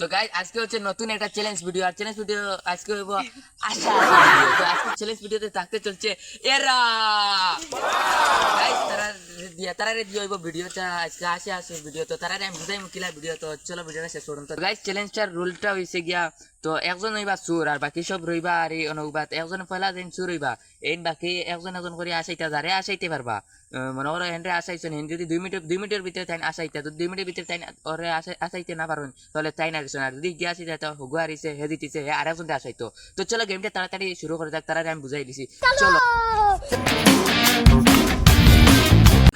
তো গাই আজকে হচ্ছে নতুন একটা চ্যালেঞ্জ ভিডিও আর চ্যালেঞ্জ ভিডিও আজকে হইব আশা। তো আজকে চ্যালেঞ্জ ভিডিওতে থাকতে চলছে এরা। দিয়া তারা রে দিয়ে হইব ভিডিওটা আজকে আসে আসে ভিডিও তো তারা আমি বুঝাই মুকিলা ভিডিও তো চলো ভিডিওটা শেষ করুন তো গাইস চ্যালেঞ্জটার রুলটা হইছে গিয়া তো একজন হইবা সুর আর বাকি সব রইবা আর এই অনুবাদ একজন পয়লা দিন সুর হইবা এই বাকি একজন একজন করে আসাইতা যারে আসাইতে পারবা মনে করো হেনরে আসাইছেন হেন যদি দুই মিনিট দুই মিনিটের ভিতরে তাই আসাইতা তো দুই মিনিটের ভিতরে তাই ওরে আসা- আসাইতে না পারেন তাহলে তাই না আর যদি গিয়ে আসি তো হুগু হারিছে হে দিতেছে হে আরেকজন আসাইতো তো চলো গেমটা তাড়াতাড়ি শুরু করে যাক তারা আমি বুঝাই দিছি চলো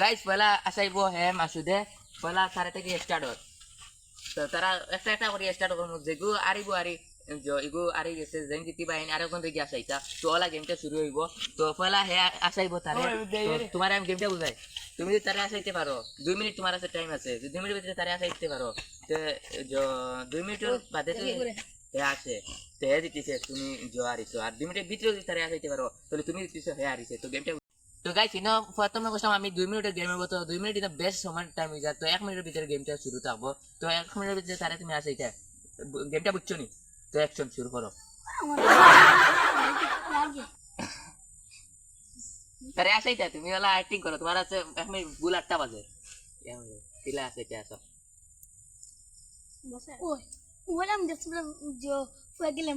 গাইস পয়লা আসাইবো হে মাসুদে পয়লা সাড়ে থেকে স্টার্ট হত তো তারা একটা একটা করে স্টার্ট করব যেগু আরিবো আরি ইগু আরি গেছে যেন জিতি বাইন আর এখন থেকে আসাইতা তো ওলা গেমটা শুরু হইব তো পয়লা হে আসাইবো তারে তোমার আমি গেমটা বুঝাই তুমি যদি তারে আসাইতে পারো দুই মিনিট তোমার কাছে টাইম আছে দুই মিনিট ভিতরে তারে আসাইতে পারো তো দুই মিনিটের বাদে হে আসে তো হে জিতিছে তুমি জ হারিছো আর দুই মিনিটের ভিতরে যদি তারে আসাইতে পারো তাহলে তুমি জিতিছো হে হারিছে তো গেমটা তো গাইস ইনো প্রথমে কইলাম আমি দুই মিনিটের গেম হব তো দুই মিনিট ইনো বেস্ট সময় টাইম হয়ে যায় তো এক মিনিটের ভিতরে গেমটা শুরু থাকব। তো এক মিনিটের ভিতরে তারে তুমি আসাইতে গেমটা বুঝছ নি? তো অ্যাকশন শুরু করো। তারে আসাইতে তুমি ওলা অ্যাক্টিং করো। তোমার আছে এক মিনিট ভুল আটটা বাজে। কিলা আসাইতে আসো। Oi, wala mo dito jo fue que le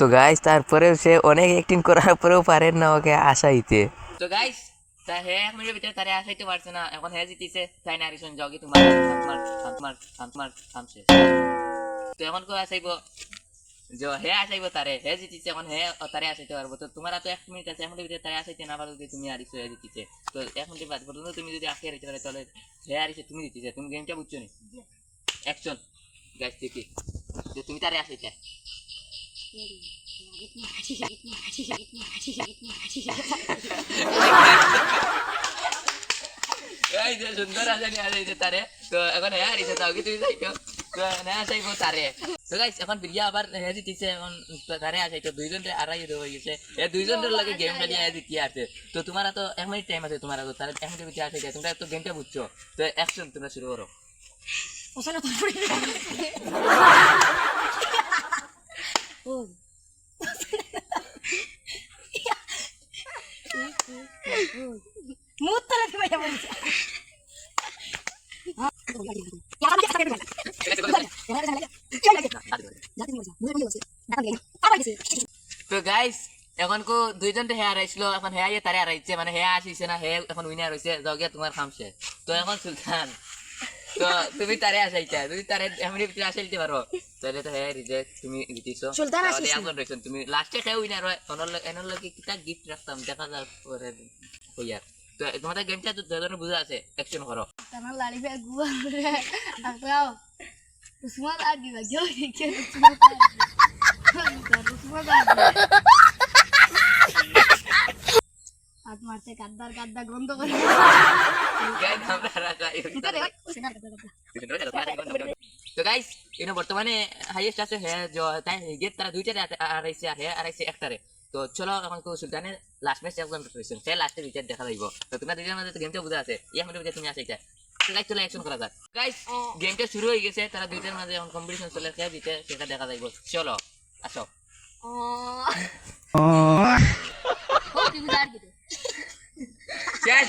তো গাইস তারপরেও সে অনেক অ্যাক্টিং করার পরেও পারেন না ওকে আসাইতে তো গাইস তা হে এক মিনিটের ভিতরে তারে আসাইতে পারছে না এখন হে জিতিছে তাই না রিসন জগে তোমার তোমার তোমার তোমার থামছে তো এখন কো আসাইব যে হে আসাইব তারে হে জিতিছে এখন হে তারে আসাইতে পারব। তো তোমার তো এক মিনিট আছে মিনিটের ভিতরে তারে আসাইতে না পারো যদি তুমি আরিছো হে জিতিছে। তো এখন মিনিট বাদ পর্যন্ত তুমি যদি আগে হারিতে পারে তাহলে হে আরিছে তুমি জিতিছে। তুমি গেমটা বুঝছ নি? অ্যাকশন গাইস দেখি। যে তুমি তারে আসাইতে এই যে সুন্দর আজানি আজাইছে তারে। তো এখন হ্যাঁ তাও কি যাইছো? তো দুইজন আড়াই জিতি আছে। তো তোমার তো এক মিনিট টাইম আছে তোমার তো তারা এক মিনিটের ভিতরে আসাইছে তোমরা গেমটা বুঝছ তো অ্যাকশন তোমরা শুরু করো Mutra তো গাইস এখন কো দুইজনটা হেয়ার আইছিল এখন হেয়া ইয়ে তারে হারাইছে মানে হেয়া আসিছে না হে এখন উইনার হইছে জগে তোমার খামছে তো এখন সুলতান তো তুমি তারে আসাইছা তুমি তারে এমনি ভিতরে আসাইতে পারো। তাহলে তো হেয়া রিজেক্ট তুমি জিতিছো। সুলতান আসিস একজন রইছেন তুমি। লাস্টে খেয়ে উইনার হয় অনর এনর লাগে কিটা গিফট রাখতাম দেখা যাক পরে হইয়ার। তো তোমাদের গেমটা তো দুজনে বুঝা আছে অ্যাকশন করো Semua lagi Semua lagi হাত মারছে গাদ্দার গাদ্দা গন্ধ করে গাইস এটা তো গাইস বর্তমানে হাইয়েস্ট আছে হে जो তাই গেট তারা দুইটারে আড়াইছে আর হে আড়াইছে একটারে তো চলো এখন কো সুলতানের লাস্ট ম্যাচ একজন রয়েছেন সে লাস্টে বিচার দেখা যাইব তো তোমরা দুজনের মধ্যে গেমটা বুঝা আছে। এক মিনিটের ভিতরে তুমি আসে এটা তো চলো অ্যাকশন করা যাক। গাইস গেমটা শুরু হয়ে গেছে। তারা দুইটার মাঝে এখন কম্পিটিশন চলে। জিতে সেটা দেখা যাইব চলো আসো শেষ গাইস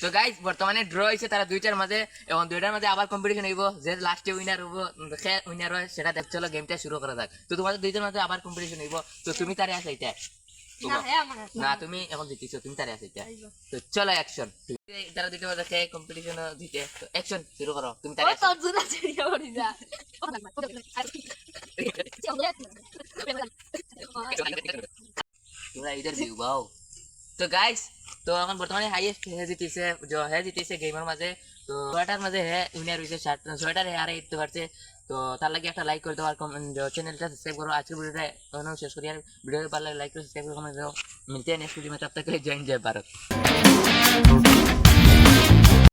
তো গাইস বর্তমানে ড্র হয়েছে তারা দুইটার মাঝে এবং দুইটার মাঝে আবার কম্পিটিশন হইব যে লাস্টে উইনার হব সে উইনার হয় সেটা দেখ চলো গেমটা শুরু করা যাক। তো তোমাদের দুইটার মাঝে আবার কম্পিটিশন হইব তো তুমি তারে আছে এটা না তুমি এখন জিতিছো তুমি তারে এটা তো চলো অ্যাকশন তারা দুইটার মাঝে খেয়ে কম্পিটিশন দিতে তো অ্যাকশন শুরু করো তুমি তারে তোমরা বাও। তো গাইস তো এখন বর্তমানে হাইয়েস্ট হে জিতিছে যে হে জিতিছে গেমের মাঝে তো ছয়টার মাঝে হে উইনার হয়েছে ছয়টার হে আরে জিততে পারছে তো তার লাগে একটা লাইক করে দেওয়ার চ্যানেলটা সাবস্ক্রাইব করো আজকের ভিডিওটা এখন শেষ করি আর ভিডিও ভালো লাগে লাইক করে সাবস্ক্রাইব করে কমেন্ট দাও মিলতে নেক্সট वीडियो में तब तक के लिए जय हिंद जय भारत